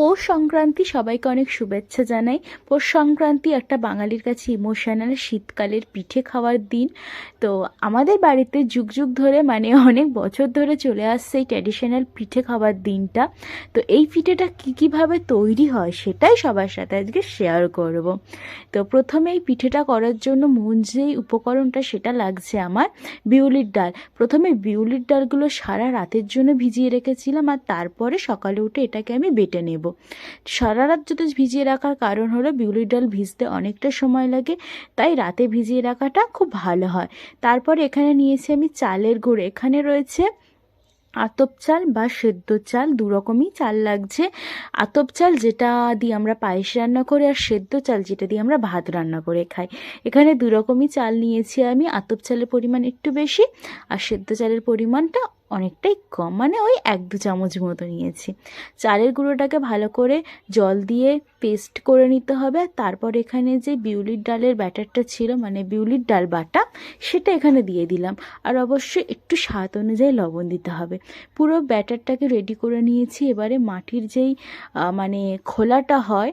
পৌষ সংক্রান্তি সবাইকে অনেক শুভেচ্ছা জানাই। পৌষ সংক্রান্তি একটা বাঙালির কাছে ইমোশনাল শীতকালের পিঠে খাওয়ার দিন। তো আমাদের বাড়িতে যুগ যুগ ধরে মানে অনেক বছর ধরে চলে আসছে এই ট্র্যাডিশনাল পিঠে খাওয়ার দিনটা। তো এই পিঠেটা কী, কীভাবে তৈরি হয় সেটাই সবার সাথে আজকে শেয়ার করব। তো প্রথমে এই পিঠেটা করার জন্য মন যেই উপকরণটা সেটা লাগছে আমার বিউলির ডাল। প্রথমে বিউলির ডালগুলো সারা রাতের জন্য ভিজিয়ে রেখেছিলাম আর তারপরে সকালে উঠে এটাকে আমি বেটে নেব। সারা রাত যদি ভিজিয়ে রাখার কারণ হলো বিউলির ডাল ভিজতে অনেকটা সময় লাগে, তাই রাতে ভিজিয়ে রাখাটা খুব ভালো হয়। তারপর এখানে নিয়েছি আমি চালের গুঁড়ো। এখানে রয়েছে আতপ চাল বা সেদ্ধ চাল, দু রকমই চাল লাগছে। আতপ চাল যেটা দিয়ে আমরা পায়েস রান্না করি আর সেদ্ধ চাল যেটা দিয়ে আমরা ভাত রান্না করে খাই। এখানে দু রকমই চাল নিয়েছি আমি। আতপ চালের পরিমাণ একটু বেশি আর সেদ্ধ চালের পরিমাণটা অনেকটাই কম। মানে ওই এক দু চামচ মতো নিয়েছি। চালের গুঁড়োটাকে ভালো করে জল দিয়ে পেস্ট করে নিতে হবে। তারপর এখানে যে বিউলির ডালের ব্যাটারটা ছিল মানে বিউলির ডাল বাটা, সেটা এখানে দিয়ে দিলাম। আর অবশ্যই একটু স্বাদ অনুযায়ী লবণ দিতে হবে। পুরো ব্যাটারটাকে রেডি করে নিয়েছি। এবারে মাটির যেই মানে খোলাটা হয়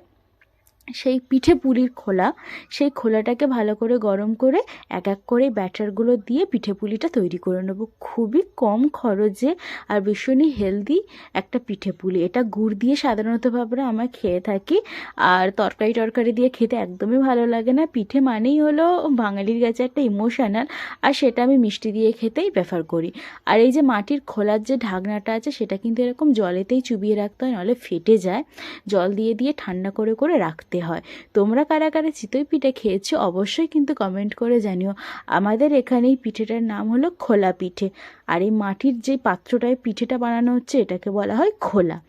সেই পিঠে পুলির খোলা, সেই খোলাটাকে ভালো করে গরম করে এক এক করে ব্যাটারগুলো দিয়ে পিঠে পুলিটা তৈরি করে নেব। খুবই কম খরচে আর ভীষণই হেলদি একটা পিঠে পুলি। এটা গুড় দিয়ে সাধারণতভাবে আমরা খেয়ে থাকি আর তরকারি টরকারি দিয়ে খেতে একদমই ভালো লাগে না। পিঠে মানেই হলো বাঙালির কাছে একটা ইমোশনাল আর সেটা আমি মিষ্টি দিয়ে খেতেই প্রেফার করি। আর এই যে মাটির খোলার যে ঢাকনাটা আছে সেটা কিন্তু এরকম জলেতেই চুবিয়ে রাখতে হয় নাহলে ফেটে যায়। জল দিয়ে দিয়ে ঠান্ডা করে করে রাখতে হয়। তোমরা কারা কারা চিতই পিঠে খেয়েছো অবশ্যই কিন্তু কমেন্ট করে জানিও। আমাদের এখানে এই পিঠেটার নাম হলো খোলা পিঠে। আর এই মাটির যে পাত্রটায় পিঠেটা বানানো হচ্ছে, এটাকে বলা হয় খোলা।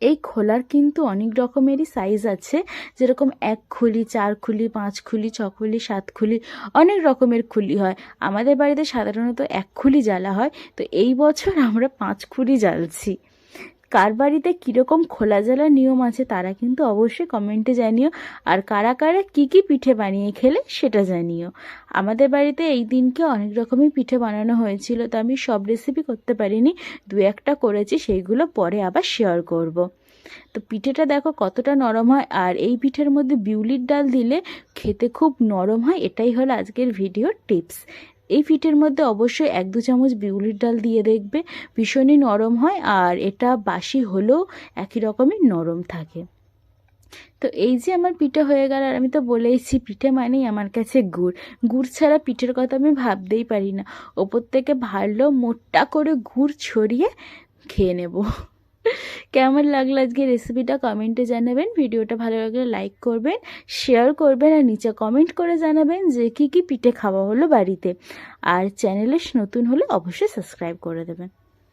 এই খোলার কিন্তু অনেক রকমেরই সাইজ আছে। যেরকম এক খুলি, চার খুলি, পাঁচ খুলি, ছ খুলি, সাত খুলি, অনেক রকমের খুলি হয়। আমাদের বাড়িতে সাধারণত এক খুলি জ্বালা হয়। তো এই বছর আমরা পাঁচ খুলি জ্বালছি। কার বাড়িতে কীরকম খোলা জ্বালার নিয়ম আছে তারা কিন্তু অবশ্যই কমেন্টে জানিও। আর কারা কারা কী কী পিঠে বানিয়ে খেলে সেটা জানিও। আমাদের বাড়িতে এই দিনকে অনেক রকমই পিঠে বানানো হয়েছিল, তো আমি সব রেসিপি করতে পারিনি। দু একটা করেছি, সেইগুলো পরে আবার শেয়ার করব। তো পিঠেটা দেখো কতটা নরম হয়, আর এই পিঠের মধ্যে বিউলির ডাল দিলে খেতে খুব নরম হয়, এটাই হলো আজকের ভিডিওর টিপস এই পিঠের মধ্যে অবশ্যই এক দু চামচ বিউলির ডাল দিয়ে দেখবে। ভীষণই নরম হয় আর এটা বাসি হলেও একই রকমই নরম থাকে। তো এই যে আমার পিঠে হয়ে গেল, আর আমি তো বলেইছি, পিঠে মানেই আমার কাছে গুড়। গুড় ছাড়া পিঠের কথা আমি ভাবতেই পারি না। ওপর থেকে ভালো মোটা করে গুড় ছড়িয়ে খেয়ে নেব। কেমন লাগল আজকে রেসিপিটা কমেন্টে জানাবেন। ভিডিওটা ভালো লাগলে লাইক করবেন শেয়ার করবেন আর নিচে কমেন্ট করে জানাবেন যে কি কি পিঠে খাওয়া হলো বাড়িতে। আর চ্যানেলে নতুন হলে অবশ্যই সাবস্ক্রাইব করে দেবেন।